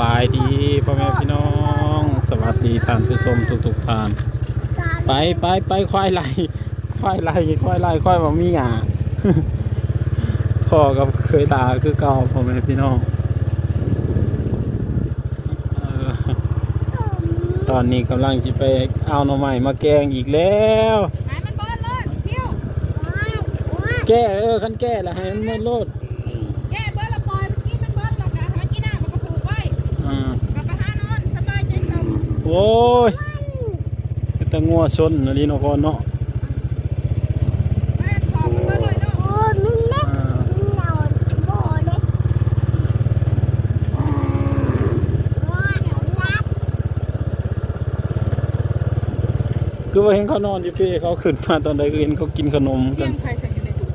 บายดีพ่อแม่พี่น้อง สวัสดีท่านผู้ชมทุกทุกๆท่าน ไปไปไปควายไหลควายไหลควายไหลควายบ่มีหยาพ่อกับเคยตาคือเก่าพ่อแม่พี่น้องเออตอนนี้กำลังสิไปเอาหน่อไม้มาแกงอีกแล้วหายมันเบิดเลยเที่ยวแก้เออคันแก้แล้วให้มันหมดโลด โอ้ยเป็นตะงัวชนนะลีเนาะพ่อเนาะแม่ขอมันเบิดเลยเนาะอ่าคือว่าเห็นเขานอนอยู่พี่เขาขึ้นมาตอนใดคือเห็นเขากินขนมเที่กัยนงใครใส่อยู่ในตู้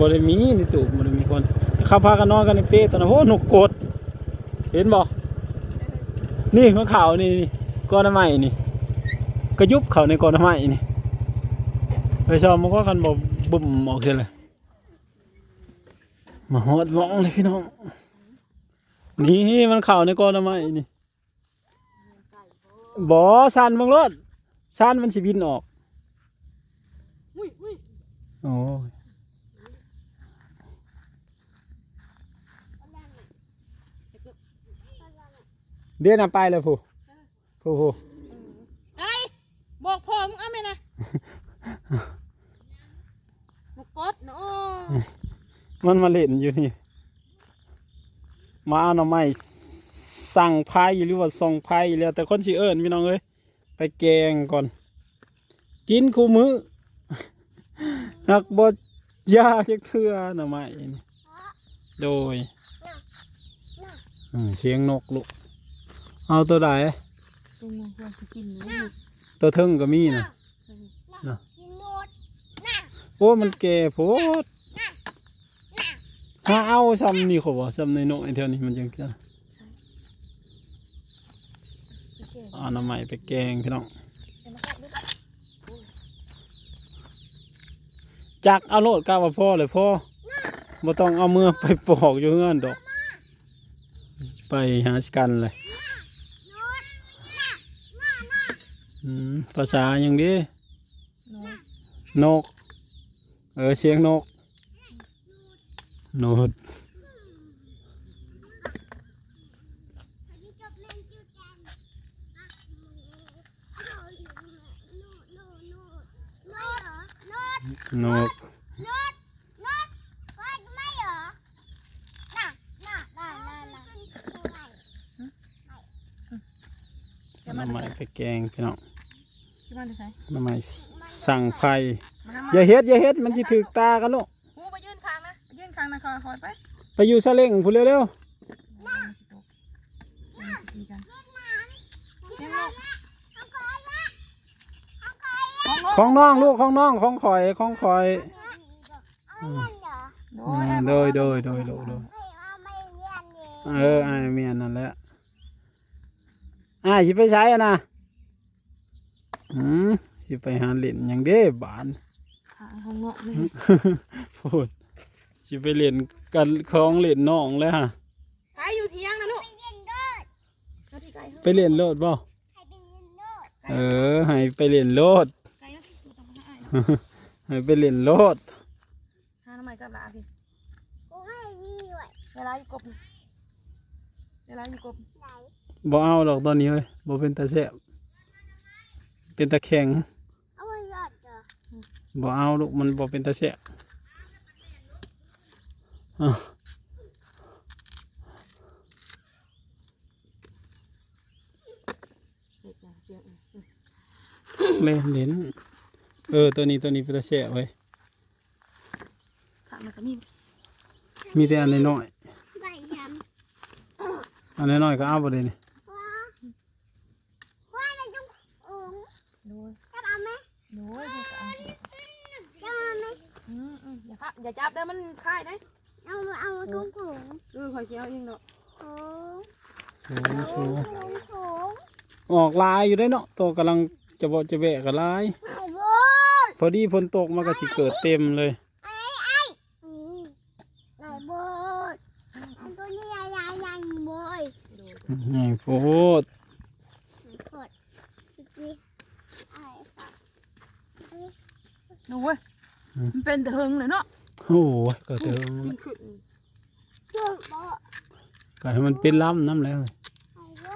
บริมีในตู้บริมีคนเขาพากันนอนกันในเป้ตอนนั้นโอ้หนกกด เห็นบ่ นี่ของเขานี่นี่ก้อนไม้นี่ก็ยุบเขาในก้อนไม้นี่ไปชอบมันก็กันบอกบุ่มออกเสียเลยมาหอดหมองเลยพี่น้อง นี่มันเข่าในก้อนไม้นี่บ่สันเบังรถสันมันสิบินออกอุ้ยอุ้ยโอ้ย เดือนน่ะไปเลยผู้ผู้ผู้ไอ้บอกพ่อมึงเอาไหมนะบุกกดเนาะมันมาเล่นอยู่นี่ มาเอาหน่อไม้สั่งไพ่หรือว่าส่งไพ่แล้วแต่คนสิเอิญพี่น้องเอ้ยไปแกงก่อน กินคู่มือหักบดยาเช็คเทือหน่อไม้นี่โดยอืมเสียงนกลูก เอาตัวใดตัวมึงควรจะกินเนาะตัวเทิงก็มีนะโอ้มันแก่โพดถ้าเอาซ้ำนี่เขาบอกซ้ำในนกไอเท่านี้มันยังจะเอาน้ำใหม่ไปแกงพี่น้องจักเอาโลดกล้าว่าพ่อเลยพ่อบ่ต้องเอามือไปปอกอยู่เงื่อนดอก ไปหาสกันเลยอืม ภาษาอย่างดีเนาะนก เออ เสียงนกโนดนกน้ำใหม่ไปแกงพี่น้อง ที่บ้านจะใช้น้ำใหม่สั่งไฟมาทำอย่าเฮ็ดอย่าเฮ็ดมันสิถึกตากันลูกหูไปยื่นคางนะไปยื่นคางนะคอยคอยไปไปอยู่ซาเล้งพูดเร็วตีกันเลี้ยงลูกๆของน้องลูกของน้องของข่อยของข่อยโดอ่ายโดยโดยโดยโดยโดยเอออ้ายเมียนนั่นแหละอ้ายสิไปใช้อะนะ อืมสิไปหาเล่นหยังเด้บานขาข้างนอกนี่พูดสิไปเล่นกันของเล่นน้องแล้วฮะไก่อยู่เที่ยงนะลูกแล้วที่ไก่ไปเล่นโลดบ่เออ ให้ไปเล่นโลด ไก่ก็ต้องไปให้ให้ไปเล่นโลด หาทำไมกับลาพี่เวลาอยู่กบนี่เวลาอยู่กบบ่เอาดอกตอนนี้เว้ยบ่เป็นตาแซ่บ เป็นตาแข็งบ่เอาลูกมันบ่เป็นตาแซ่บอะเด็กนะเจียงเล่นเล่นเออตัวนี้ตัวนี้เป็นตาแซ่บเว้ยขามันก็มีมีแต่อันน้อยๆอันน้อยๆก็เอาบ่ได้นี่ โดยโดยเด็กก็เอาอืมอืมอย่าพะอย่า จับเด้อมันคายได้เออคอยเชียวเองเนาะสูงสูงออกลายอยู่ได้เนาะตัวกำลังจะบ่จะแบะกับลายพอดีฝนตกมันก็สิเกิดเต็มเลยตัวนี้ยายยายยายบอยไงโพดกดดีไอ้ค่ะหนูเว้ยมันเป็นแต่เฮิงเลยเนาะ โอ้ยก็เติมขึ้นขึ้นเพื่อนบอกก็ให้มันเป็นล้ำน้ำแล้วไอ้โบ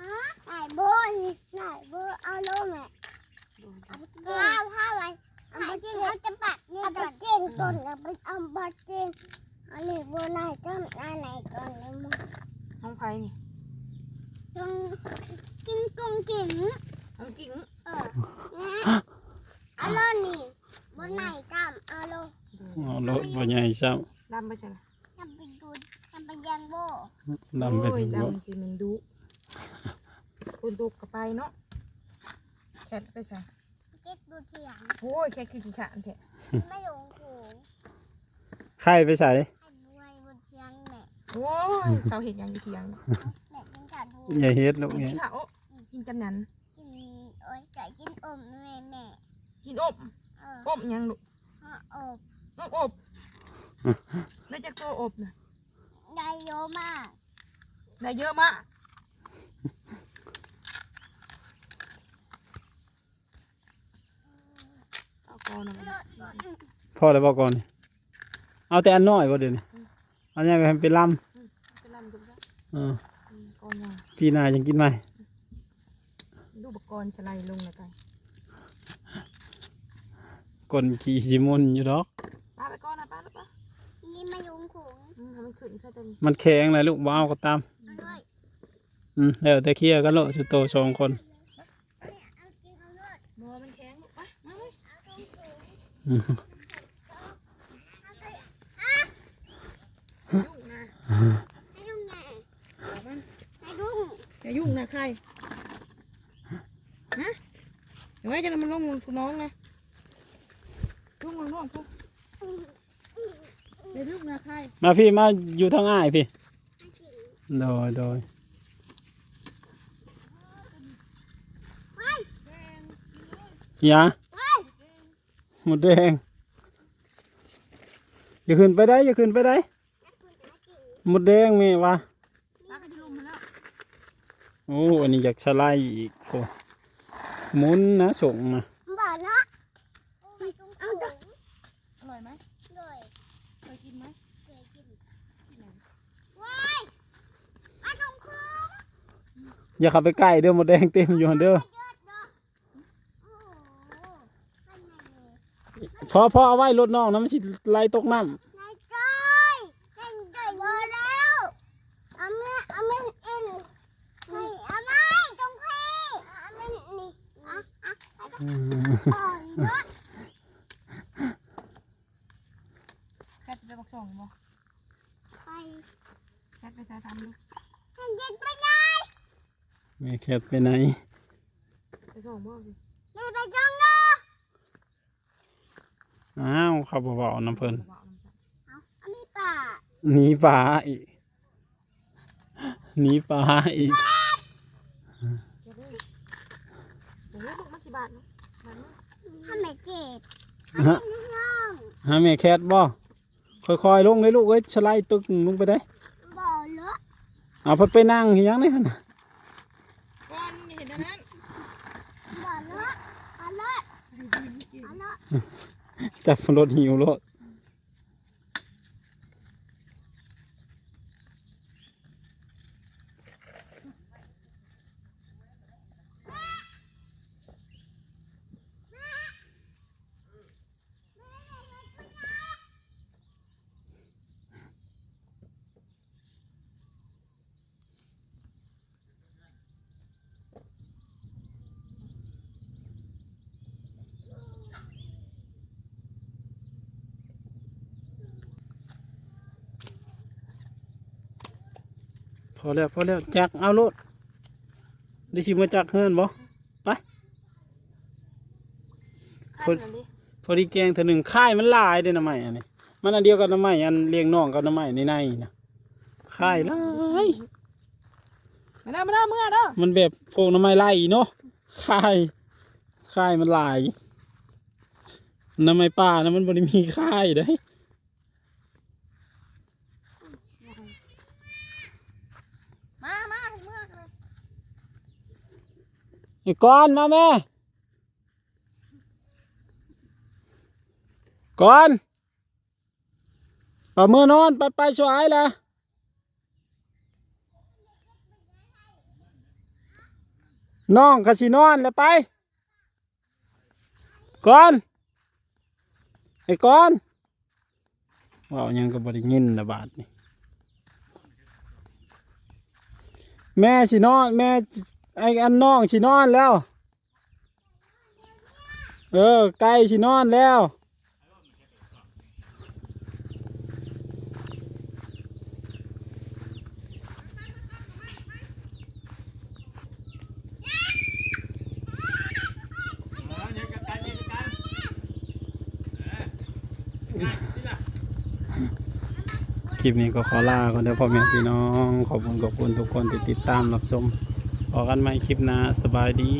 ฮะไอ้โบนี่ไอ้โบเอาลงแม่เอาผ้าผ้าไว้เอาไปจิ้งเอาจะปัดนี่ก่อนจิ้งก่อนเอาไปเอาบัดจิ้งเอาเลยโบนายต้นอะไรก่อนเลยมึงห้องไผ่นี่จงจิ้งกงจิ้งห้องกิ่งเออเอาลงนี่บนไหนจำเอาลง เอารถบ่ใหญ่ซ้ดำไปใช่ไหมทำไปดูทำไปยังโบำดำไปโอ้ยถึงบ่ดำจีมันดุคนตุกกับไปเนาะแคทไปใช่เจ็ดดูเถียงโอ้ยแคทคือขี้ขานแท้ไม่หลงโขงไข่ไปใส่ให้บวยบนเทียงแม่โอ้ยเขาเห็นยังอยู่เทียงแม่กินขาดหูอย่าเฮ็ดลูกกินเอ้ยขี้ขาวโอ้กินกันนั้น กินโอ้ยไก่กินอมแม่แม่กินอบเอออบยังลูกห่ออบ อบอบได้จากตัวอบนะได้เยอะมากได้เยอะมากเอาก่อนนะมันพ่อได้บอกก่อนนี่เอาแต่อันน้อยบ่เดี๋ยวนี้เอันนี้ไปให้เป็นลเป็นลำดูแล้วำเออก่อนยังพี่นายังกินไหมดูอุปกรณ์สไลด์ลงเลยกันกลขี่สิมุนอยู่ดอก ป้าไปก่อนนะป้าลูกป้า นี่ไม่หลงโข งอืมทำมันขึ้นใช่ตัวนี้มันแข็งเลยลูกบ่เอาก็ตามอร่อยอืมแล้วแต่เคลียร์กันโลดสุดโตสองคนเอาจริงเอาเลิศบอมันแข็งลูกไปมาเลยเอาตรงโขงอืมเอาไปยุ่งนะให้ลุงไงบอกมันให้ลุงอย่ายุ่งนะใครฮะเดี๋ยวไว้จะมันลงทุน้องนะยุ่งลงน้องพ วกอย่ายุ่งนะใครมาพี่มาอยู่ทางอ้ายพี่ให้กินโดยโดยยาหมดแดงอย่าขึ้นไปได้อย่าขึ้นไปได้แล้วคุณจะกินหมดแดงแม่วะป้าก็จะลงมาแล้วโอ้อันนี้อยากสไลด์อีกโอ้หมุนนะส่งนะบ่เนาะเอาจ้ะอร่อยไหมเลยเค ยกินไหมเคยกินว้ายเอาตรงโขงอย่าเข้าไปใกล้เด้อหมดแดงเต็มอยู่หั่นเด้อเยอะเนาะโอ้โหข้างในนี่พอพอเอาไว้รถน้องนะมันสิไหลตกน้นายจ้อยเล่นใจพอแล้วเอาแม่เอาแม่เอ็นให้เอาแม่ตรงพี่เอาแม่นี่อะอะไปำก่อนเนาะ แคทไปบอกส่งบอก ไป แคทไปใช้ทำดู เห็นเย็นไปไหน แม่แคทไปไหนไปส่งบอกสิแม่ไปจังเนาะอ้าวเขาบ่บอกน้ำเพิ่นบอกน้ำตาลเอาอันนี้ป่าหนีป่าอีกหนีป่าอีกเดี๋ยวเลยเดี๋ยวเลยลูกมาสิบาทเนาะบาทเนาะทำไมเจ็บฮะทำไมน้องหาแม่แคทบ่ค่อยๆลงเลยลูกเอ้ยสไลด์ตึกลงไปได้บ่เลอะเอาไปไปนั่งเฮียงนี่หั่นน่ะ ก่อนเห็นอันนั้น บ่เลอะเอาเลอะเอาเลอะ จับรถหิวรถ อแล้วพอแล้วจักเอารถได้ชิมาจักเฮือนบ่ขั้นอันนี้พอดีแกงเธอหนึ่งค่ายมันหลายเด้น้ำใหม่อันนี้มันอันเดียวกับน้ำใหม่อันเลี้ยงน้องกับน้ำใหม่ในในนะค่ายหลายมาได้มาได้เมื่อเด้อมันแบบโพงน้ำใหม่ไล่เนาะค่ายค่ายมันหลายน้ำใหม่ป่านะมันบริมีค่ายได้ มา ไอ้ก้อนมาแม่ก้อนปะมือนอนไปไปช่วยละน้องกสินอนแล้วไปก้อนไอ้ก้อนว่าวยังก็บริยินนะบาทนี่แม่สินอนแม่ ไอ้อันน้องสินอนแล้ว เออไก่สินอนแล้ว คลิปนี้ก็ขอลาก่อนเด้อพ่อแม่พี่น้อง ขอบคุณขอบคุณทุกคนที่ติดตามรับชม พอกันใหม่คลิปหน้าสบายดี